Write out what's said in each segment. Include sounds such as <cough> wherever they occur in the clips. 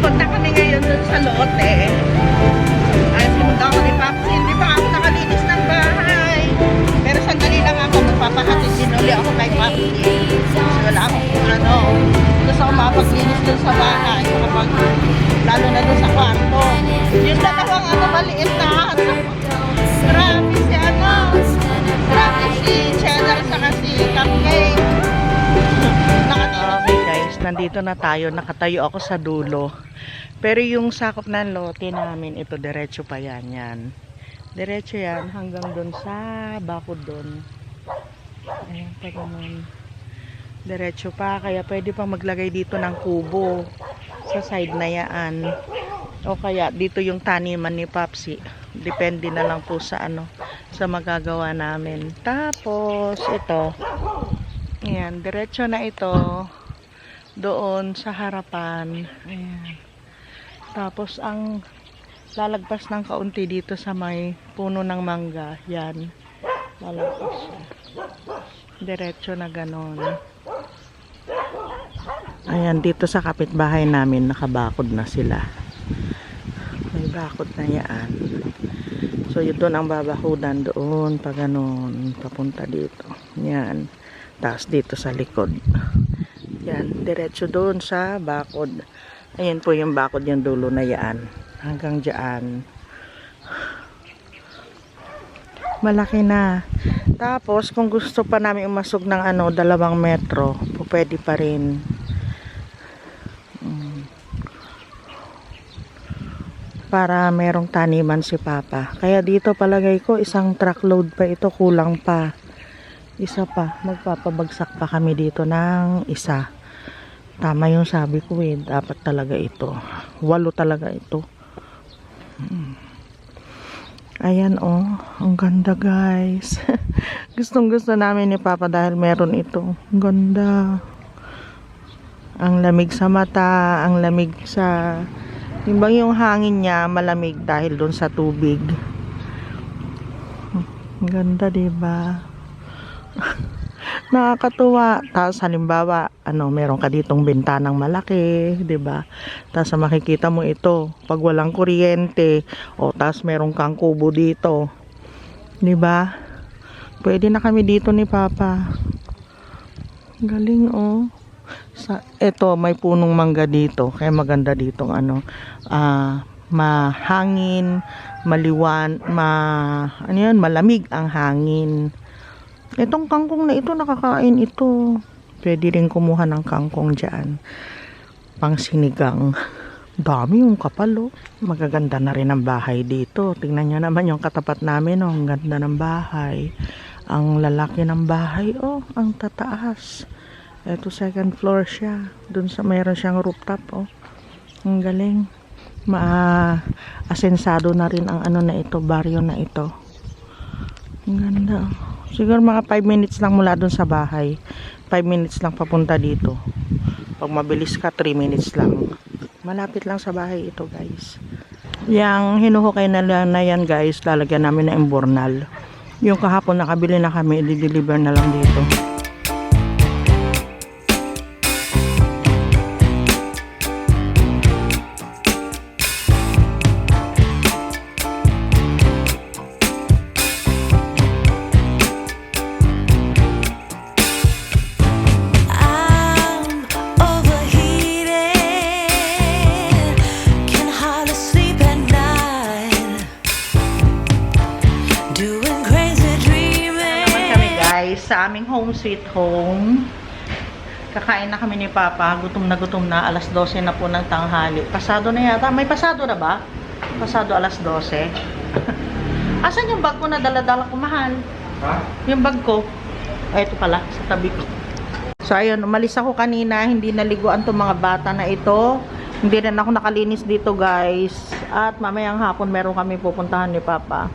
Papunta kami ngayon dun sa lote. Ay, sinunod ako ni Papsi. Hindi pa ako nakalinis ng bahay. Pero sandali lang ako. Magpapahatid din uli ako kay Papsi. Kasi wala akong ano. Gusto ko makapaglinis dun sa bahay. Kapag, lalo na dun sa kwarto. Yung dalawang ano, maliit na. Grabe nandito na tayo. Nakatayo ako sa dulo. Pero yung sakop ng lote namin, ito diretso pa yan yan. Diretso yan hanggang doon sa bakod doon. Ayan pa ganun. Diretso pa, kaya pwede pa maglagay dito ng kubo sa side na yan. O kaya dito yung taniman ni Papsi. Depende na lang po sa ano, sa magagawa namin. Tapos ito, Ayan, diretso na ito doon sa harapan. Ayan. Tapos ang lalagpas ng kaunti dito sa may puno ng mangga. Yan. Lalagpas siya. Diretso na ganon. Ayan, dito sa kapitbahay namin nakabakod na sila. May bakod na yan. So, yun doon ang babakudan doon, pa ganon, papunta dito. Yan. Tapos dito sa likod. Yan, diretso doon sa bakod. Ayan po yung bakod yung dulo na yan. Hanggang dyan. Malaki na. Tapos, kung gusto pa namin umasog ng ano, dalawang metro, po pwede pa rin. Mm. Para merong taniman si Papa. Kaya dito palagay ko, isang truckload pa ito, kulang pa. Isa pa, magpapabagsak pa kami dito ng isa. Tama yung sabi ko eh, dapat talaga ito. Walo talaga ito. Hmm. Ayan oh, ang ganda guys. <laughs> Gustong gusto namin ni Papa dahil meron ito. Ang ganda. Ang lamig sa mata, ang lamig sa... Yung bang yung hangin niya malamig dahil doon sa tubig. Ang ganda 'di ba? <laughs> nakakatuwa. Tapos halimbawa, ano, meron ka ditong bintanang malaki, 'di ba? Tapos makikita mo ito, pag walang kuryente, o tapos meron kang kubo dito. 'Di ba? Pwede na kami dito ni Papa. Galing oh. Sa ito may punong mangga dito, kaya maganda ditong ano, ah mahangin, maliwan, ma ano 'yun, malamig ang hangin. Itong kangkong na ito, nakakain ito. Pwede rin kumuha ng kangkong dyan. Pang sinigang. Dami yung kapal, oh. Magaganda na rin ang bahay dito. Tingnan nyo naman yung katapat namin, oh. Ang ganda ng bahay. Ang lalaki ng bahay, oh. Ang tataas. Ito, second floor siya. Doon sa mayroon siyang rooftop, oh. Ang galing. Ma-asensado na rin ang ano na ito, baryo na ito. Ang ganda, oh. Siguro mga 5 minutes lang mula dun sa bahay. 5 minutes lang papunta dito. Pag mabilis ka, 3 minutes lang. Malapit lang sa bahay ito, guys. Yang hinuhukay na na yan, guys, lalagyan namin ng imbornal. Yung kahapon nakabili na kami, i-deliver na lang dito. Sweet home. Kakain na kami ni Papa. Gutom na gutom na. Alas 12 na po ng tanghali. Pasado na yata. May pasado na ba? Pasado alas 12. <laughs> Asan yung bag ko na dala-dala ko mahal? Ha? Yung bag ko. Ay, ito pala. Sa tabi ko. So, ayun. Umalis ako kanina. Hindi naliguan tong mga bata na ito. Hindi rin ako nakalinis dito, guys. At mamayang hapon, meron kami pupuntahan ni Papa.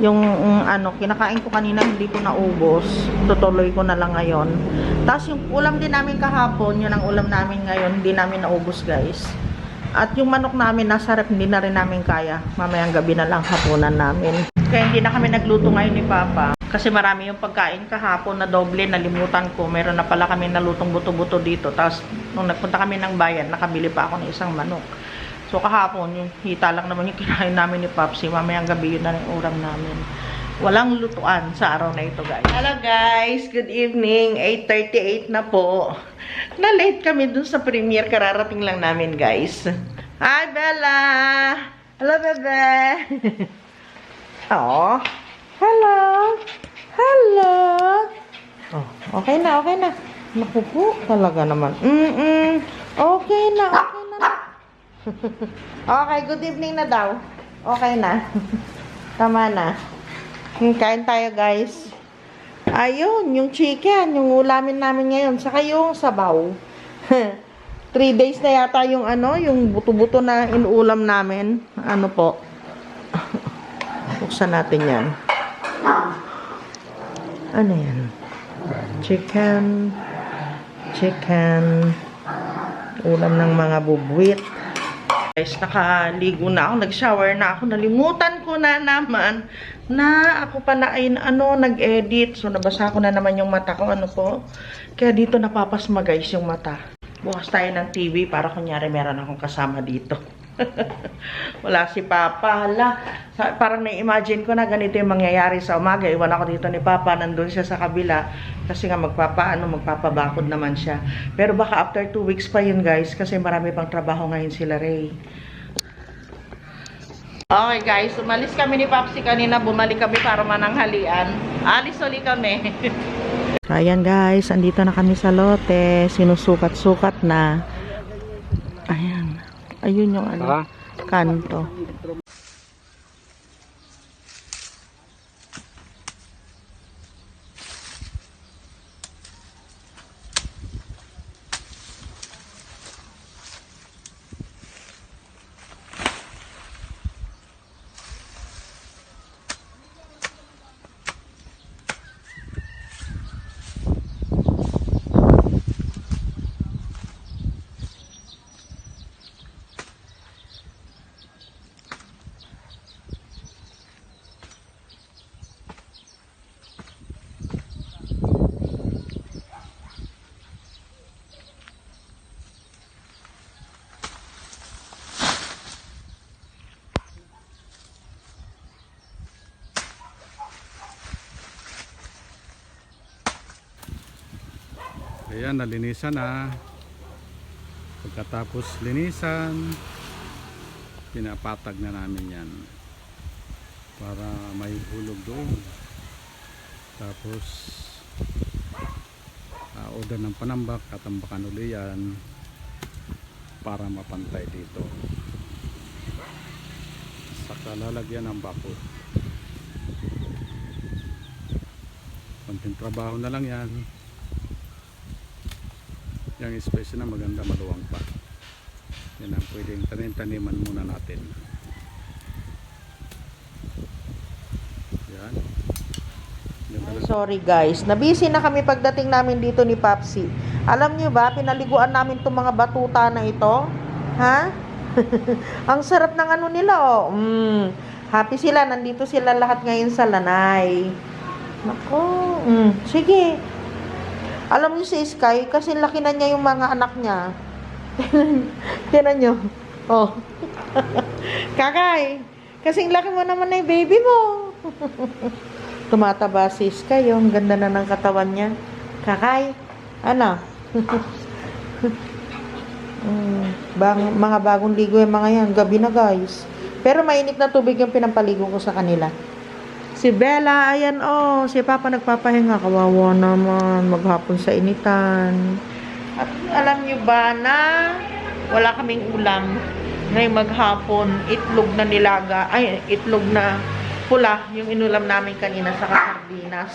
Yung um, ano, kinakain ko kanina, hindi ko naubos. Tutuloy ko na lang ngayon. Tapos yung ulam din namin kahapon, yun ang ulam namin ngayon, hindi namin naubos, guys. At yung manok namin nasa rep, hindi na rin namin kaya. Mamayang gabi na lang hapunan namin. Kaya hindi na kami nagluto ngayon ni Papa. Kasi marami yung pagkain kahapon na doble, nalimutan ko. Meron na pala kami nalutong buto-buto dito. Tapos, nung nagpunta kami ng bayan, nakabili pa ako ng isang manok. So kahapon, yung hita lang naman yung kinain namin ni Papsi. Mamayang gabi yun na rin ulam namin. Walang lutuan sa araw na ito, guys. Hello, guys. Good evening. 8.38 na po. Na-late kami dun sa premiere. Kararating lang namin, guys. Hi, Bella! Hello, bebe! oh. Hello! Hello! Oh, okay na, okay na. Naku po, talaga naman. Mm-mm. Okay na, okay na. Okay, good evening na daw. Okay na. Tama na. Hmm, Kain tayo, guys. Ayun, yung chicken, yung ulamin namin ngayon. Saka yung sabaw. <laughs> Three days na yata yung ano, yung buto-buto na inuulam namin. Ano po? <laughs> Buksan natin yan. Ano yan? Chicken. Chicken. Ulam ng mga bubwit. Guys, nakaligo na ako. Nag-shower na ako. Nalimutan ko na naman na ako pala ay ano, nag-edit. So, nabasa ko na naman yung mata ko. Ano po? Kaya dito napapasma guys yung mata. Bukas tayo ng TV para kunyari meron akong kasama dito. <laughs> Wala si Papa. Hala, parang na-imagine ko na ganito yung mangyayari sa umaga. Iwan ako dito ni Papa. Nandun siya sa kabila. Kasi nga magpapaano, magpapabakod naman siya. Pero baka after two weeks pa yun guys. Kasi marami pang trabaho ngayon sila Ray. Okay guys, umalis kami ni Papsi kanina, bumalik kami para mananghalian. Alis uli kami. <laughs> so ayan guys, andito na kami sa lote. Sinusukat-sukat na. Ayan. Ayun yung ano, kanto. Ayan, nalinisan na. Pagkatapos linisan, pinapatag na namin yan. Para may hulog doon. Tapos, uh, order ng panambak, katambakan uli yan para mapantay dito. Saka lalagyan ng bakod. Konting trabaho na lang yan. Yung space na maganda maluwang pa. Yan ang pwedeng tanim-taniman muna natin. Yan. Sorry guys, nabisi na kami pagdating namin dito ni Papsi. Alam niyo ba, pinaliguan namin itong mga batuta na ito. Ha? <laughs> Ang sarap ng ano nila oh. Mm. Happy sila, nandito sila lahat ngayon sa lanay. Nako, mm. sige. Alam niyo si Sky, kasi laki na niya yung mga anak niya. <laughs> Tinan niyo. Oh. <laughs> Kakay, kasing laki mo naman na yung baby mo. <laughs> Tumataba si Sky, oh. Ang ganda na ng katawan niya. Kakay, ano? Mm, bang, mga bagong ligo yung mga yan. Gabi na guys. Pero mainit na tubig yung pinampaligo ko sa kanila. Si Bella, ayan oh. Si Papa nagpapahinga. Kawawa naman. Maghapon sa initan. At alam nyo ba na wala kaming ulam. Ngayong maghapon, itlog na nilaga. Ay, itlog na pula. Yung inulam namin kanina sa sardinas.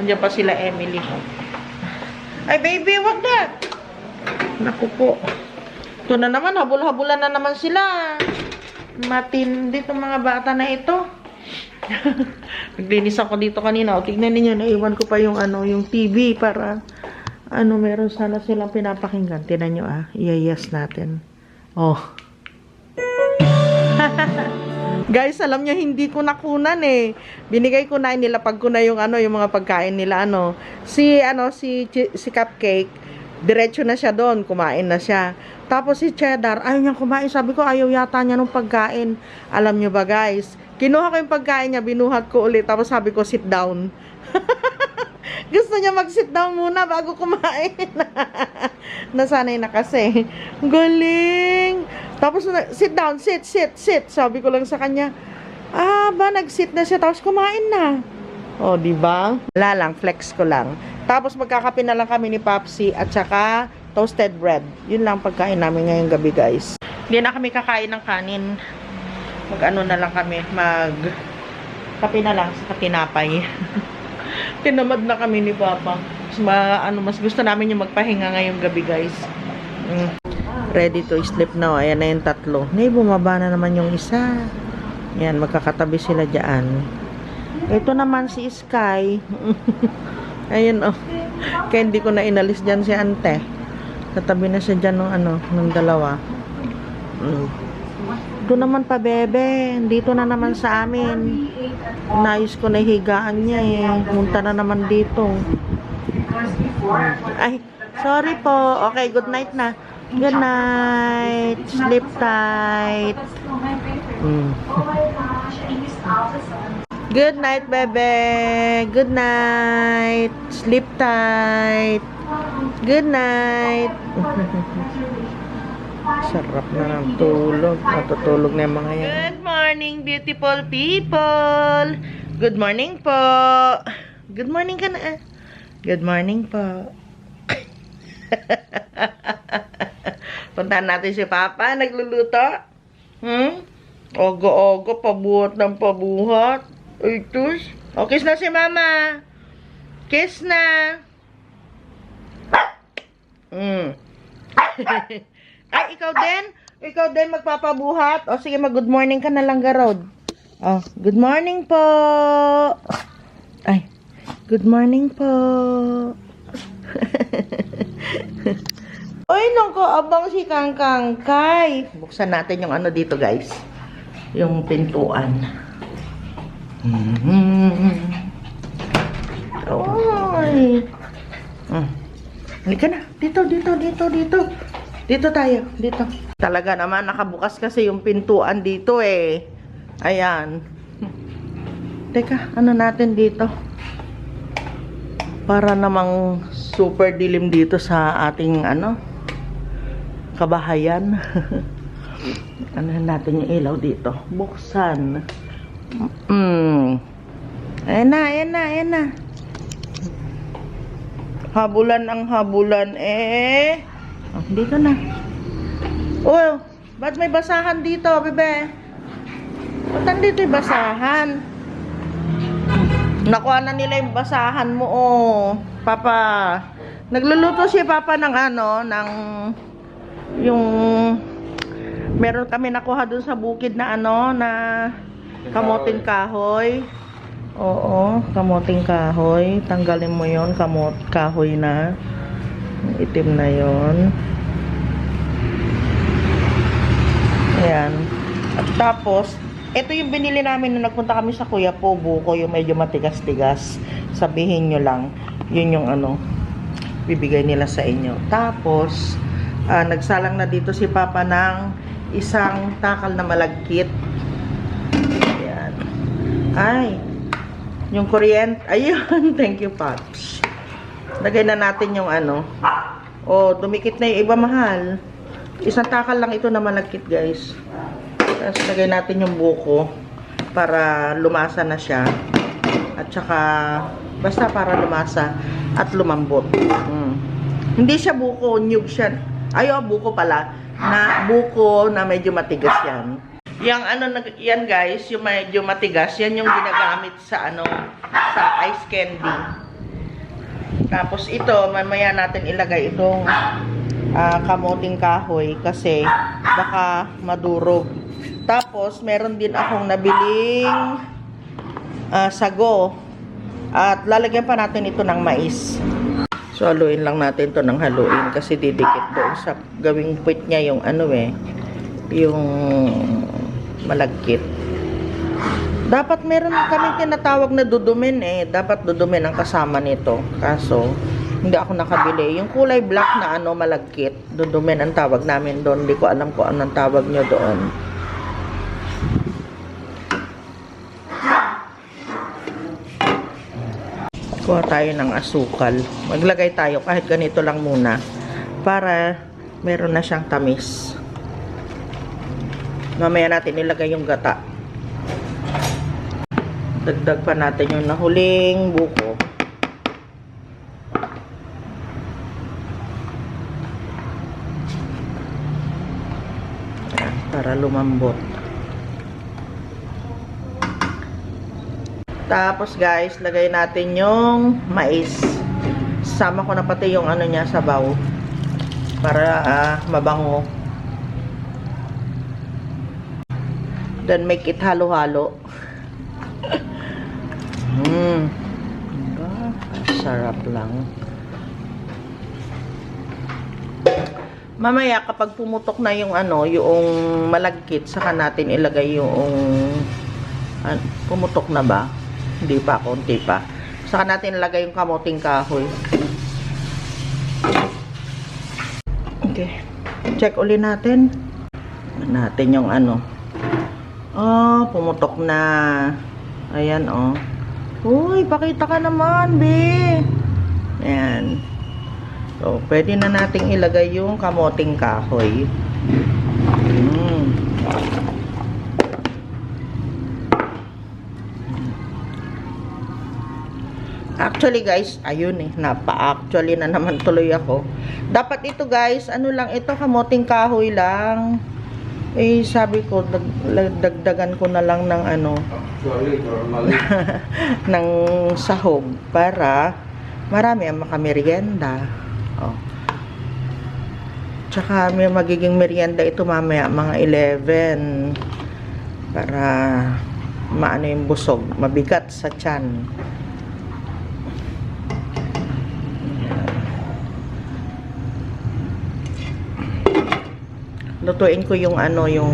Nandiyan pa sila Emily. Ay, baby, wag na. Naku po. Ito na naman, habol-habulan na naman sila. Matindi itong mga bata na ito. <laughs> Naglinis ako dito kanina. O, tignan ninyo, naiwan ko pa yung ano, yung TV para ano, meron sana silang pinapakinggan. Tinan nyo ah, iyayas natin. Oh. <laughs> Guys, alam nyo, hindi ko nakunan eh. Binigay ko na, nilapag ko na yung ano, yung mga pagkain nila, ano. Si, ano, si, si Cupcake, diretso na siya doon, kumain na siya. Tapos si Cheddar, ayaw niyang kumain. Sabi ko, ayaw yata niya nung pagkain. Alam niyo ba guys, kinuha ko yung pagkain niya, binuhat ko ulit. Tapos sabi ko, sit down. <laughs> Gusto niya mag-sit down muna bago kumain. <laughs> Nasanay na kasi. Galing. Tapos, sit down, sit, sit, sit. Sabi ko lang sa kanya, ah, ba, nag-sit na siya, tapos kumain na. O, di ba? Wala lang, flex ko lang. Tapos, magkakape na lang kami ni Papsi at saka toasted bread. Yun lang pagkain namin ngayong gabi, guys. Hindi na kami kakain ng kanin. Mag-ano na lang kami, mag... Kape na lang sa tinapay. <laughs> Tinamad na kami ni Papa. Mas, ma, ano, mas gusto namin yung magpahinga ngayong gabi, guys. Mm. Ready to sleep na. oh. Ayan na yung tatlo. Nay, bumaba na naman yung isa. Yan, magkakatabi sila dyan. Ito naman si Sky. <laughs> Ayun, oh. Kaya hindi ko na inalis dyan si Ante. Katabi na siya dyan ng ano, ng dalawa. Mm. Ito naman pa, bebe. Dito na naman sa amin. Nayos ko na higaan niya eh. Punta na naman dito. Ay, sorry po. Okay, good night na. Good night. Sleep tight. Mm. Good night, bebe. Good night. Sleep tight. Good night. <laughs> Sarap na ng tulog. Natutulog na yung mga yan. Good morning, beautiful people. Good morning po. Good morning ka na. ah. Good morning po. <laughs> Puntahan natin si Papa. Nagluluto. Hmm? Ogo-ogo, pabuhat ng pabuhat. Ay, tus. O, kiss na si Mama. Kiss na. Hmm. <coughs> Ay, ikaw din? Ikaw din magpapabuhat? O, sige, mag-good morning ka na lang, Garod. Oh, good morning po. Ay, good morning po. <laughs> Ay, nako, abang si Kang Kang Kay. Buksan natin yung ano dito, guys. Yung pintuan. Mm-hmm. Ay. Mm. Halika na. Dito, dito, dito, dito. Dito tayo. Dito. Talaga naman, nakabukas kasi yung pintuan dito eh. Ayan. Teka, ano natin dito? Para namang super dilim dito sa ating ano, kabahayan. <laughs> ano natin yung ilaw dito? Buksan. Mm. Ayan na, ayan na, ayan na. Habulan ang habulan eh. Oh, dito na. Oh, ba't may basahan dito, bebe? Ba't nandito yung basahan? Nakuha na nila yung basahan mo, oh. Papa, nagluluto si Papa ng ano, ng yung meron kami nakuha dun sa bukid na ano, na kamoting kahoy. Oo, kamoting kahoy. Tanggalin mo yon kamot kahoy na. Itim na yon. Ayan. At tapos, ito yung binili namin nung nagpunta kami sa Kuya Po, buko, yung medyo matigas-tigas. Sabihin nyo lang, yun yung ano, bibigay nila sa inyo. Tapos, ah, nagsalang na dito si Papa ng isang takal na malagkit. Ayan. Ay, yung kuryente. Ayun, <laughs> thank you, Pops. Lagay na natin yung ano. Oh, dumikit na yung iba mahal. Isang takal lang ito na malagkit, guys. Tapos lagay natin yung buko para lumasa na siya. At saka, basta para lumasa at lumambot. Mm. Hindi siya buko, nyug siya. Ay, oh, buko pala. Na buko na medyo matigas yan. Yung ano, yan guys, yung medyo matigas, yan yung ginagamit sa ano, sa ice candy. Tapos ito, mamaya natin ilagay itong ah, kamoting kahoy kasi baka madurog. Tapos, meron din akong nabiling ah, sago. At lalagyan pa natin ito ng mais. So, haluin lang natin to ng haluin kasi didikit doon sa gawing puwit niya yung ano eh, yung malagkit. Dapat meron kami tinatawag na dudumin eh. Dapat dudumin ang kasama nito. Kaso, Hindi ako nakabili. Yung kulay black na ano, malagkit. Dudumen ang tawag namin doon. Hindi ko alam kung anong tawag nyo doon. Kuha tayo ng asukal. Maglagay tayo kahit ganito lang muna. Para meron na siyang tamis. Mamaya natin ilagay yung gata. Dagdag pa natin yung nahuling buko. Para lumambot. Tapos guys, lagay natin yung mais. Sama ko na pati yung ano niya, sabaw. Para ah, mabango. Then make it halo-halo. Hmm. Diba? Sarap lang. Mamaya kapag pumutok na yung ano, yung malagkit, saka natin ilagay yung pumutok na ba? Hindi pa, konti pa. Saka natin ilagay yung kamoting kahoy. Okay. Check uli natin. Natin yung ano. Oh, pumutok na. Ayan, oh. Uy, pakita ka naman, be. Ayan. So, pwede na nating ilagay yung kamoting kahoy. Mm. Actually guys, ayun eh, napa-actually na naman tuloy ako. Dapat ito guys, ano lang ito, kamoting kahoy lang. Eh, sabi ko, dag, dagdagan ko na lang ng ano, <laughs> ng sahog para marami ang makamerienda. Oh. Tsaka may magiging merienda ito mamaya mga 11 para maano yung busog, mabigat sa tiyan. Lutuin ko yung ano yung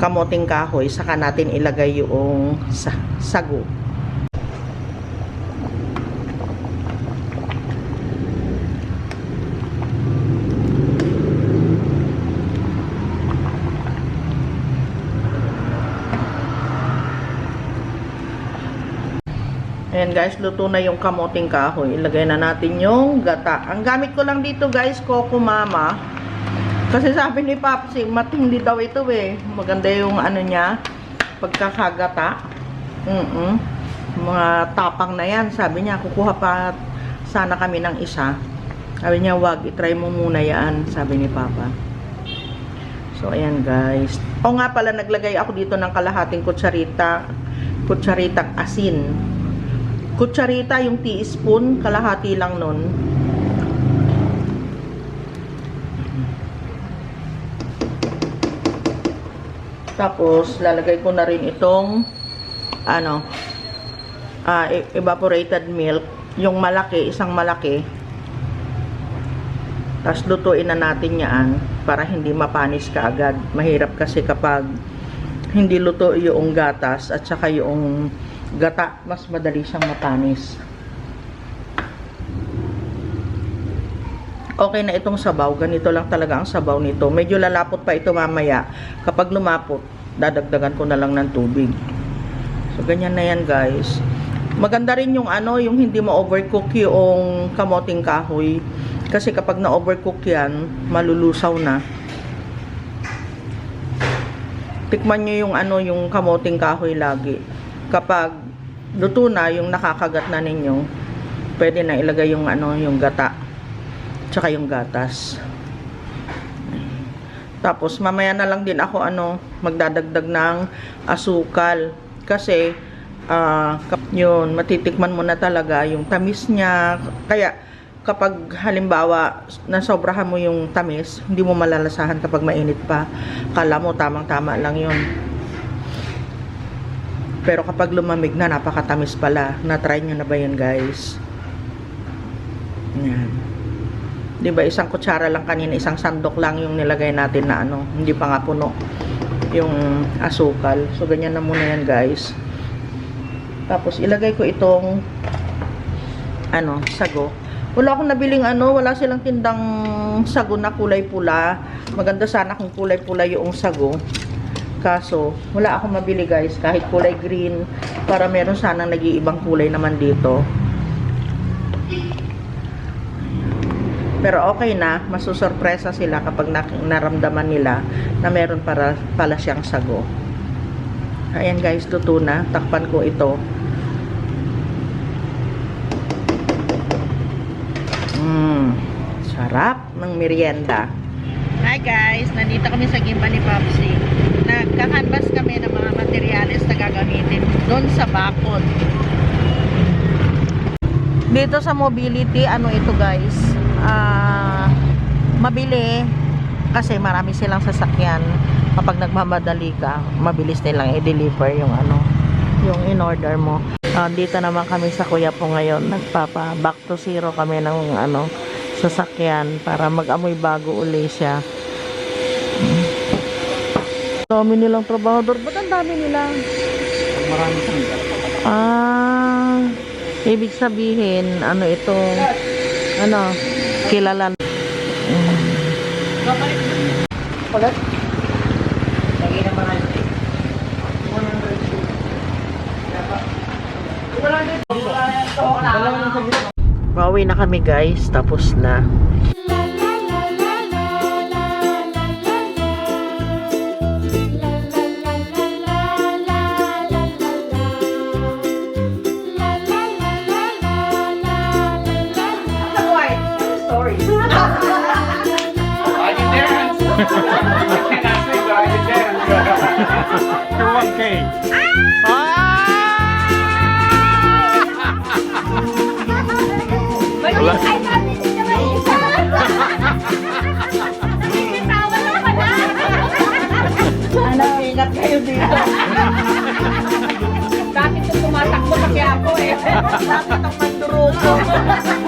kamoting kahoy saka natin ilagay yung sa sago. Ayan guys, luto na yung kamoting kahoy. Ilagay na natin yung gata. Ang gamit ko lang dito guys, Coco Mama. Kasi sabi ni Papsi, matindi daw ito eh. Maganda yung ano niya, pagkakagata. Mm -mm. Mga tapang na yan. Sabi niya, kukuha pa sana kami ng isa. Sabi niya, wag, itry mo muna yan. Sabi ni Papa. So, ayan guys. O nga pala, naglagay ako dito ng kalahating kutsarita. Kutsaritang asin. Kutsarita, yung teaspoon, kalahati lang nun. Tapos, lalagay ko na rin itong ano, e- evaporated milk. Yung malaki, isang malaki. Tapos, lutuin na natin yan para hindi mapanis ka agad. Mahirap kasi kapag hindi luto yung gatas at saka yung gata, mas madali siyang mapanis. Okay na itong sabaw. Ganito lang talaga ang sabaw nito. Medyo lalapot pa ito mamaya. Kapag lumapot, dadagdagan ko na lang ng tubig. So, ganyan na yan guys. Maganda rin yung ano, yung hindi ma-overcook yung kamoting kahoy. Kasi kapag na-overcook yan, malulusaw na. Tikman nyo yung ano, yung kamoting kahoy lagi. Kapag luto na, yung nakakagat na ninyo, pwede na ilagay yung ano, yung gata tsaka yung gatas. Tapos mamaya na lang din ako ano magdadagdag ng asukal kasi kap- yun matitikman mo na talaga yung tamis niya. Kaya kapag halimbawa nasobrahan mo yung tamis, hindi mo malalasahan kapag mainit pa. Kala mo tamang-tama lang yun. Pero kapag lumamig na, napakatamis pala. Na-try nyo na ba yun, guys? Yan. 'Di ba isang kutsara lang kanina, isang sandok lang yung nilagay natin na ano, hindi pa nga puno yung asukal. So ganyan na muna yan, guys. Tapos ilagay ko itong ano, sago. Wala akong nabiling ano, wala silang tindang sago na kulay pula. Maganda sana kung kulay pula yung sago. Kaso, wala akong mabili guys, kahit kulay green, para meron sanang nag-iibang kulay naman dito. Pero okay na, masusurpresa sila kapag naramdaman nila na meron para, pala siyang sago. Ayan guys, luto na. Takpan ko ito. Mmm, sarap ng merienda. Hi guys, nandito kami sa Gimba ni Popsi. Nagkakanvas kami ng mga materyales na gagamitin doon sa bakod. Dito sa mobility, ano ito guys, ah, mabili kasi marami silang sasakyan. Kapag nagmamadali ka, mabilis nilang i-deliver yung ano, yung in-order mo. Ah, dito naman kami sa Kuya po ngayon, nagpapa back to zero kami ng ano, sasakyan para mag-amoy bago uli siya. Dami nilang trabahador. Ba't ang dami nila? Marami. Ah, ibig sabihin, ano ito, ano, kilala. Mm. Ulit? Lagi na marami. Pauwi na kami guys, tapos na. Dance. For 1K. Ano, ingat kayo dito. Dati ito tumatakbo sa Quiapo eh. Lapit ang